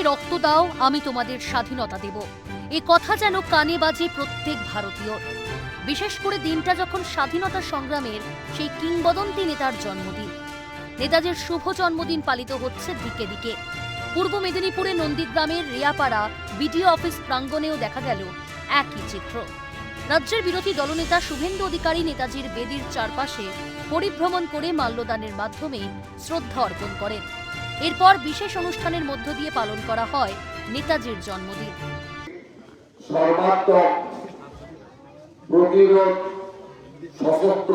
রক্ত দাও, আমি তোমাদের স্বাধীনতা দেব। এ কথা যেন কানে বাজে প্রত্যেক ভারতীয়। বিশেষ করে দিনটা যখন স্বাধীনতা সংগ্রামের সেই কিংবদন্তি নেতার জন্মদিন। নেতাজির শুভ জন্মদিন পালিত হচ্ছে দিকে দিকে। পূর্ব মেদিনীপুরে নন্দীগ্রামের রিয়াপাড়া বিডিও অফিস প্রাঙ্গণেও দেখা গেল একই চিত্র। রাজ্যের বিরোধী দলনেতা শুভেন্দু অধিকারী নেতাজির বেদির চারপাশে পরিভ্রমণ করে মাল্যদানের মাধ্যমে শ্রদ্ধা অর্পণ করেন। এরপর বিশেষ অনুষ্ঠানের মধ্য দিয়ে পালন করা হয় নেতাজির জন্মদিন। সর্বাত্মক প্রতিরোধ, সশস্ত্র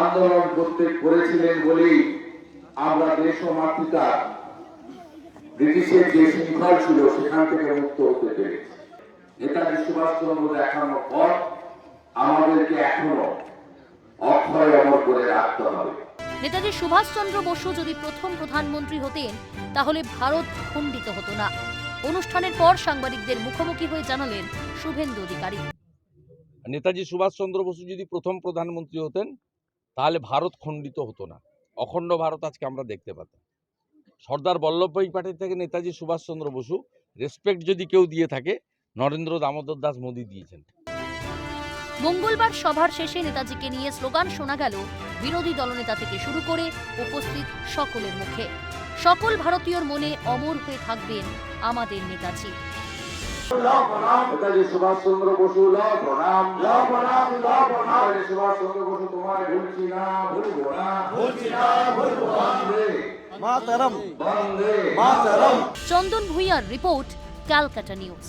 আন্দোলন করতে করেছিলেন বলেই আমরা দেশ মাতৃকা ব্রিটিশের যে শৃঙ্খল ছিল সেখান থেকে মুক্ত হতে পেরেছি। নেতাজি সুভাষচন্দ্র দেখানোর পর আমাদেরকে এখনও অক্ষয় অমর করে রাখতে হবে। নেতাজি সুভাষচন্দ্র বসু যদি প্রথম প্রধানমন্ত্রী হতেন তাহলে ভারত খণ্ডিত হতো না। অনুষ্ঠানের পর সাংবাদিকদের মুখোমুখি হয়ে জানালেন শুভেন্দু অধিকারী। নেতাজি সুভাষচন্দ্র বসু যদি প্রথম প্রধানমন্ত্রী হতেন তাহলে ভারত খণ্ডিত হতো না। অখণ্ড ভারত আজকে আমরা দেখতে পেতাম সর্দার বল্লভভাই পাটিল থেকে নেতাজি সুভাষচন্দ্র বসু রেসপেক্ট যদি কেউ দিয়ে থাকে নরেন্দ্র দামোদর দাস মোদী দিয়েছেন। মঙ্গলবার সভার শেষে নেতাজিকে নিয়ে স্লোগান শোনা গেল বিরোধী দলনেতা থেকে শুরু করে উপস্থিত সকলের মুখে। সকল ভারতীয়র মনে অমর হয়ে থাকবেন আমাদের নেতাজি। নেতাজি সুভাষচন্দ্র বসু ল প্রণাম। ল প্রণাম ল প্রণাম। সুভাষচন্দ্র বসু তোমায় ভুলছি না ভুলবো না। ভুলছি না ভুলবো বন্দে। বন্দে। মাতারম। চন্দন ভূঁইয়ার রিপোর্ট ক্যালকাটা নিউজ।